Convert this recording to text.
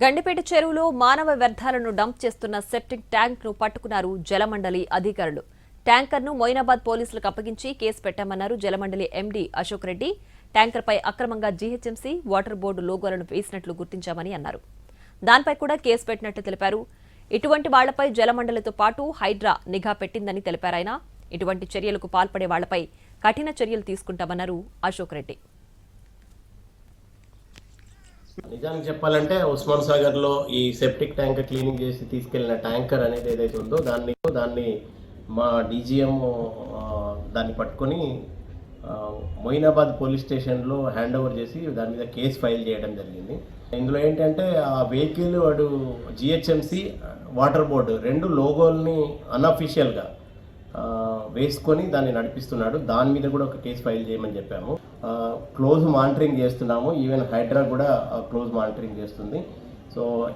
గండిపేట చెరువులో మానవ వ్యర్థాలను డంప్ చేస్తున్న సెప్టిక్ ట్యాంక్ను పట్టుకున్నారు జలమండలి అధికారులు. ట్యాంకర్ను మొయినాబాద్ పోలీసులకు అప్పగించి కేసు పెట్టామన్నారు జలమండలి ఎండీ అశోక్ రెడ్డి. ట్యాంకర్పై అక్రమంగా జీహెచ్ఎంసీ వాటర్ బోర్డు లోగోలను వేసినట్లు గుర్తించామని అన్నారు. దానిపై కూడా కేసు పెట్టినట్లు తెలిపారు. ఇటువంటి వాళ్ళపై జలమండలితో పాటు హైడ్రా నిఘా పెట్టిందని తెలిపారాయన. ఇటువంటి చర్యలకు పాల్పడే వాళ్ళపై కఠిన చర్యలు తీసుకుంటామన్నారు అశోక్ రెడ్డి. నిజానికి చెప్పాలంటే ఉస్మాన్ సాగర్లో ఈ సెప్టిక్ ట్యాంకర్ క్లీనింగ్ చేసి తీసుకెళ్ళిన ట్యాంకర్ అనేది ఏదైతే ఉందో దాన్ని దాన్ని మా డీజీఎం దాన్ని పట్టుకొని మొయినాబాద్ పోలీస్ స్టేషన్లో హ్యాండ్ ఓవర్ చేసి దాని మీద కేసు ఫైల్ చేయడం జరిగింది. ఇందులో ఏంటంటే ఆ వెహికల్ వాడు జిహెచ్ఎంసి వాటర్ బోర్డు రెండు లోగోల్ని అన్అఫీషియల్గా వేసుకొని దాన్ని నడిపిస్తున్నాడు. దాని మీద కూడా ఒక కేసు ఫైల్ చేయమని చెప్పాము. క్లోజ్ మానిటరింగ్ చేస్తున్నాము. ఈవెన్ హైడ్రా కూడా క్లోజ్ మానిటరింగ్ చేస్తుంది. సో